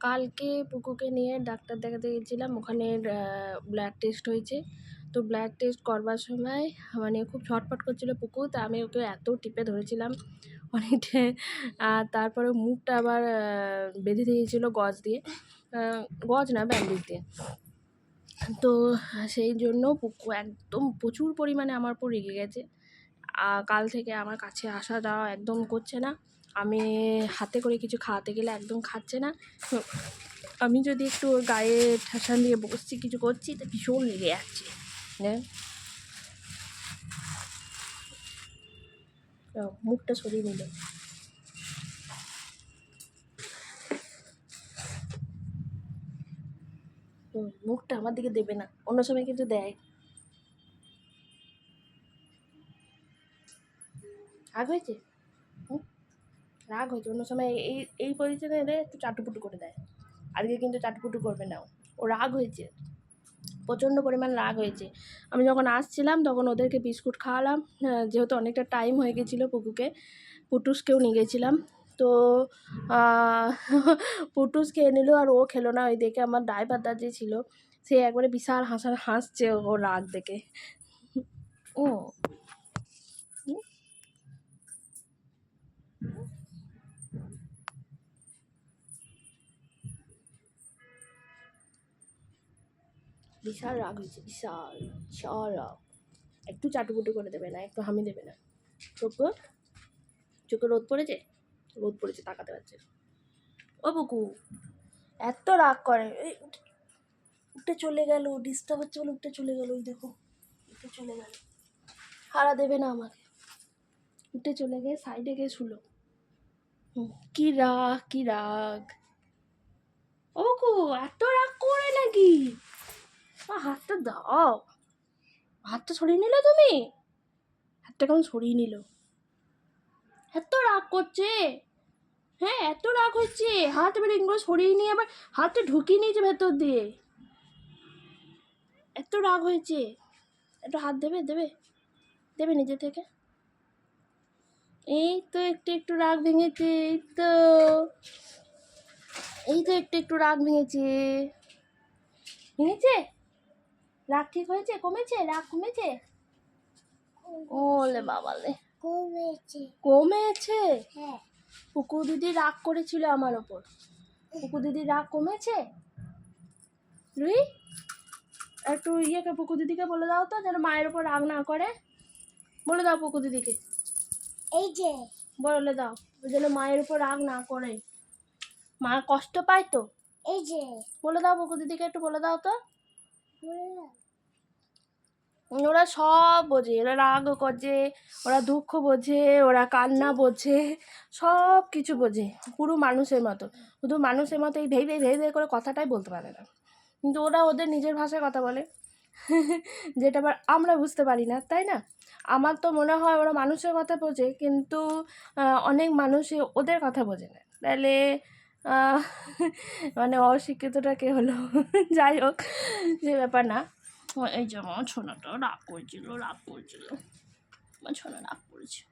কালকে পুকুকে নিয়ে ডাক্তার দেখাতে গেছিলাম। ওখানে ব্লাড টেস্ট হয়েছে। তো ব্লাড টেস্ট করবার সময় মানে খুব ছটফট করছিল পুকু তা আমি ওকে এত টিপে ধরেছিলাম। অনেকটা আর তারপরে মুখটা আবার বেঁধে দিয়েছিলো গজ দিয়ে। গজ না ব্যান্ডেজ দিয়ে। তো সেই জন্য পুকু একদম প্রচুর পরিমাণে আমার উপর রেগে গেছে। কাল থেকে আমার কাছে আসা যাওয়া একদম করছে না। আমি হাতে করে কিছু খাওয়াতে গেলে একদম খাচ্ছে না। আমি যদি একটু গায়ে ঠাসান দিয়ে বসছি, কিছু করছি, তো ভীষণ লেগে যাচ্ছে। মুখটা সরিয়ে নিল। মুখটা আমার দিকে দেবে না, অন্য সময় কিন্তু দেয়। রাগ হয়েছে? রাগ হয়েছে। অন্য সময় এই এই পজিশনে এলে একটু চাটুপুটু করে দেয়। আজকে কিন্তু চাটুপুটু করবে না ও। রাগ হয়েছে। প্রচণ্ড পরিমাণ রাগ হয়েছে। আমি যখন আসছিলাম, তখন ওদেরকে বিস্কুট খাওয়ালাম। যেহেতু অনেকটা টাইম হয়ে গেছিল পুকুকে, পুটুসকেও নিয়ে গেছিলাম। তো পুটুস খেয়ে নিল আর ও খেলো না। ওই দেখে আমার ড্রাইভারদা যে ছিল, সে একবারে বিশাল হাসা হাসছে ও রাগ দেখে। ও বিশাল রাগ হয়েছে বিশাল রাগ। একটু চাটুপুটু করে দেবে না, একটু হামি দেবে না। চোখো চোখে রোদ পড়েছে? রোদ পড়েছে, তাকাতে পারছে ও বুকু, এত রাগ করে। উঠে চলে গেল ডিস্টার্ব হচ্ছে বলে উঠে চলে গেল ওই দেখো। উঠে চলে গেল। হারা দেবে না আমাকে। উঠে চলে গিয়ে সাইডে গিয়ে শুলো। কি রাগ কি রাগ। ও এত রাগ করে নাকি? হাতটা দাও। হাতটা সরিয়ে নিলে তুমি? হাতটা কেমন সরিয়ে নিল? এত রাগ করছে। হ্যাঁ এত রাগ হচ্ছে। হাত এবার সরিয়ে নিয়ে আবার হাতটা ঢুকিয়ে নিয়েছে ভেতর দিয়ে। এত রাগ হয়েছে। একটু হাত দেবে দেবে? দেবে নিজে থেকে? এই তো একটু একটু রাগ ভেঙেছে, এই তো। এই তো একটু একটু রাগ ভেঙেছে। ভেঙেছে? রাগ ঠিক হয়েছে? কমেছে? রাগ কমেছে? ওলে বাবালে। কমেছে। কমেছে? হ্যাঁ। পুকু দিদি রাগ করেছিল আমার ওপর। পুকু দিদি রাগ কমেছে? রুই? একটু ইয়েকে পুকু দিদিকে বলে দাও তো যেন মায়ের ওপর রাগ না করে। বলে দাও পুকু দিদিকে। এই যে। বলে দাও যেন মায়ের উপর রাগ না করে। মা কষ্ট পায় তো? এই যে। বলে দাও পুকু দিদিকে একটু বলে দাও তো। ওরা সব বোঝে, ওরা রাগও করছে ওরা দুঃখ বোঝে, ওরা কান্না বোঝে, সব কিছু বোঝে, পুরো মানুষের মতো। শুধু মানুষের মতো এই ভেবে ভেবে করে কথাটাই বলতে পারে না। কিন্তু ওরা ওদের নিজের ভাষায় কথা বলে, যেটা আবার আমরা বুঝতে পারি না, তাই না? আমার তো মনে হয় ওরা মানুষের কথা বোঝে, কিন্তু অনেক মানুষই ওদের কথা বোঝে না। তাহলে মানে অশিক্ষিতটা কে হলো, যাই হোক যে ব্যাপার না। এই যে আমার ছোনাটা রাগ করছিল রাগ করছিল। আমার ছোনা রাগ করেছে।